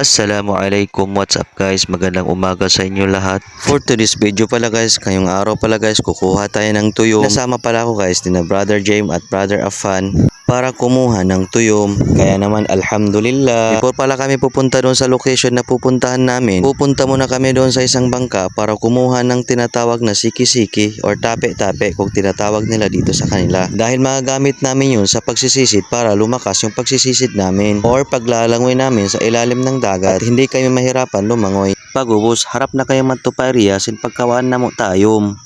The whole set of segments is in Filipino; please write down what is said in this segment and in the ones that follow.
Assalamualaikum, what's up guys? Magandang umaga sa inyo lahat. For today's video pala guys, ngayong araw pala guys, kukuha tayo ng tuyom. Nasama pala ako guys, ni na Brother James at Brother Afan para kumuha ng tuyom. Kaya naman alhamdulillah. Before pala kami pupunta doon sa location na pupuntahan namin, pupunta muna kami doon sa isang bangka para kumuha ng tinatawag na siki-siki or tape-tape kung tinatawag nila dito sa kanila. Dahil magagamit namin yun sa pagsisisid para lumakas yung pagsisisid namin or paglalangoy namin sa ilalim ng dagat at hindi kami mahirapan lumangoy. Pagubos, harap na kayo matupariya sin pagkawaan na mo tayom.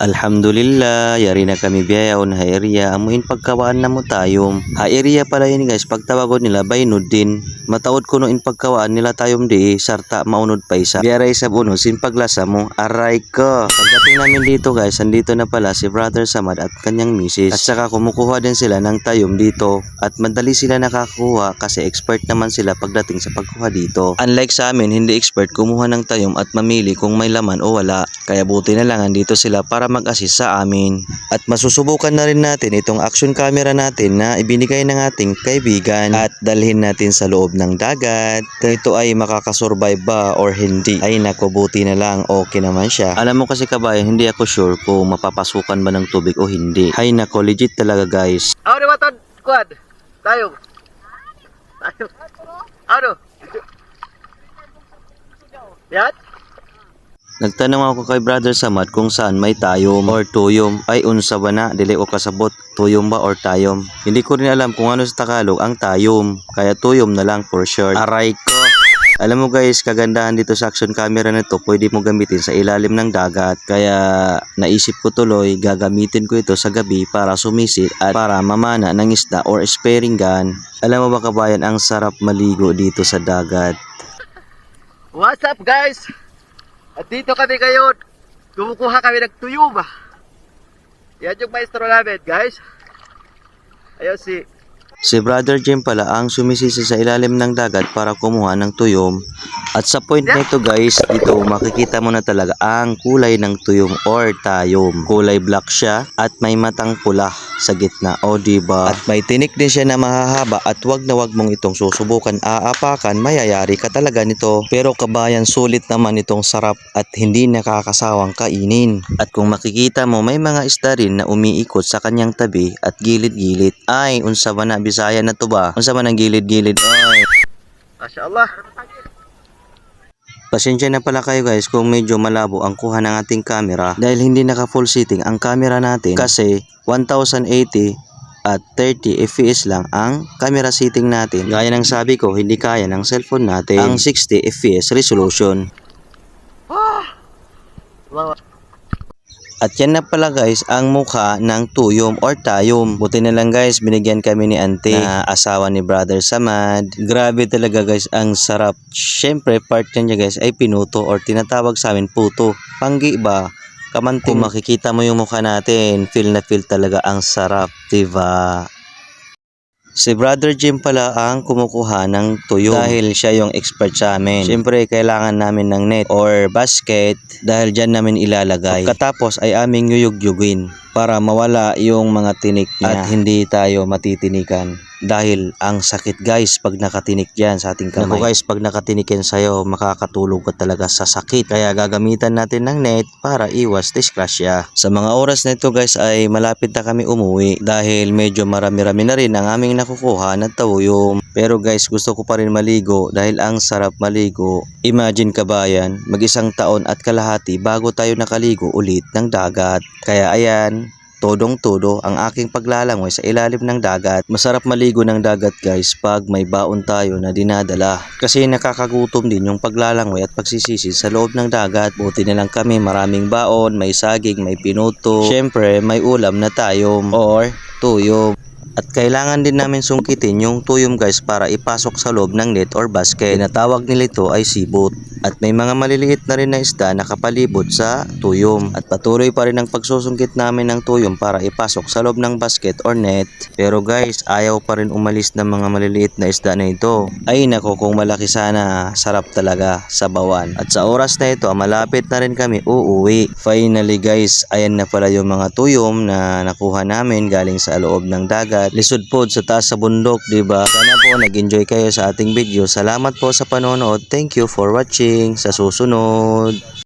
Alhamdulillah, yari na kami biyayaon ha area, amuin pagkawaan na mo tayom. Ha pala yun guys, pagtawagon nila baynod din. Mataod ko no in pagkawaan nila tayom di, sarta maunod pa isa. Biyaray sa buno, sin paglasa mo, aray ko. Pagdating namin dito guys, andito na pala si Brother Samad at kanyang misis. At saka kumukuha din sila ng tayom dito. At madali sila nakakuha kasi expert naman sila pagdating sa pagkuha dito. Unlike sa amin, hindi expert kumuha ng tayom at mamili kung may laman o wala. Kaya buti na lang andito sila para mag-assist sa amin. At masusubukan na rin natin itong action camera natin na ibinigay ng ating kaibigan at dalhin natin sa loob ng dagat. Ito ay makakasurvive ba or hindi? Ay nako buti na lang okay naman siya. Alam mo kasi kabayan, hindi ako sure kung mapapasukan ba ng tubig o hindi. Ay nako legit talaga guys. Ba ito? Quad? Tayo. Tayo. Ano? Yan? Nagtanong ako kay Brother Samad kung saan may tayom or tuyom. Ay unsa ba na, dili ko kasabot, tuyom ba or tayom. Hindi ko rin alam kung ano sa Tagalog ang tayom. Kaya tuyom na lang for short. Aray ko! Alam mo guys, kagandahan dito sa action camera na to, pwede mo gamitin sa ilalim ng dagat. Kaya naisip ko tuloy, gagamitin ko ito sa gabi para sumisit at para mamana ng isda or sparing gun. Alam mo ba kabayan, ang sarap maligo dito sa dagat. What's up guys? At dito kami ngayon. Kumukuha kami ng tuyom. Yan yung maestro namin guys. Ayun si Si Brother Jim pala ang sumisisi sa ilalim ng dagat para kumuha ng tuyom. At sa point na ito guys, dito makikita mo na talaga ang kulay ng tuyom or tayom. Kulay black siya at may matang pula sa gitna. O diba? At may tinik din siya na mahahaba at wag na wag mong itong susubukan aapakan, mayayari ka talaga nito. Pero kabayan sulit naman itong sarap at hindi nakakasawang kainin. At kung makikita mo may mga isda rin na umiikot sa kanyang tabi at gilid-gilid. Ay, unsa ba na Bisaya na to ba? Unsa man ang gilid-gilid? Ay. Masya Allah. Pasensya na pala kayo guys kung medyo malabo ang kuha ng ating camera dahil hindi naka full setting ang camera natin kasi 1080 at 30 fps lang ang camera setting natin. Gaya ng sabi ko, hindi kaya ng cellphone natin ang 60 fps resolution. Mga At yan na pala guys ang mukha ng tuyom or tayom. Buti na lang guys binigyan kami ni auntie na asawa ni brother Samad. Grabe talaga guys ang sarap. Syempre part niya guys ay pinuto or tinatawag sa amin puto. Panggi ba? Kamanting kung makikita mo yung mukha natin, feel na feel talaga ang sarap, diba? Si Brother Jim pala ang kumukuha ng tuyo dahil siya yung expert sa amin. Siyempre, kailangan namin ng net or basket dahil dyan namin ilalagay. Pagkatapos ay aming yuyugyugin para mawala yung mga tinik niya at hindi tayo matitinikan. Dahil ang sakit guys pag nakatinik dyan sa ating kamay. Naku guys, pag nakatinik yan sa'yo, makakatulog ka talaga sa sakit. Kaya gagamitan natin ng net para iwas disgrasya. Sa mga oras na ito guys ay malapit na kami umuwi dahil medyo marami-rami na rin ang aming nakukuha na tawiyom. Pero guys, gusto ko pa rin maligo dahil ang sarap maligo. Imagine kabayan, mag-isang taon at kalahati bago tayo nakaligo ulit ng dagat. Kaya ayan, todong-todo ang aking paglalangoy sa ilalim ng dagat. Masarap maligo ng dagat guys pag may baon tayo na dinadala. Kasi nakakagutom din yung paglalangoy at pagsisisi sa loob ng dagat. Buti na lang kami maraming baon, may saging, may pinuto. Syempre may ulam na tayom or tuyom. At kailangan din namin sungkitin yung tuyom guys para ipasok sa loob ng net or basket. Tinatawag nila ito ay sibot. At may mga maliliit na rin na isda na kapalibot sa tuyom. At patuloy pa rin ang pagsusungkit namin ng tuyom para ipasok sa loob ng basket or net. Pero guys, ayaw pa rin umalis ng mga maliliit na isda na ito. Ay nako kung malaki sana, sarap talaga sa bawan. At sa oras na ito, malapit na rin kami uuwi. Finally guys, ayan na pala yung mga tuyom na nakuha namin galing sa loob ng dagat. Lisod po sa taas sa bundok, ba? Sana po nag-enjoy kayo sa ating video. Salamat po sa panonood. Thank you for watching. Sa susunod.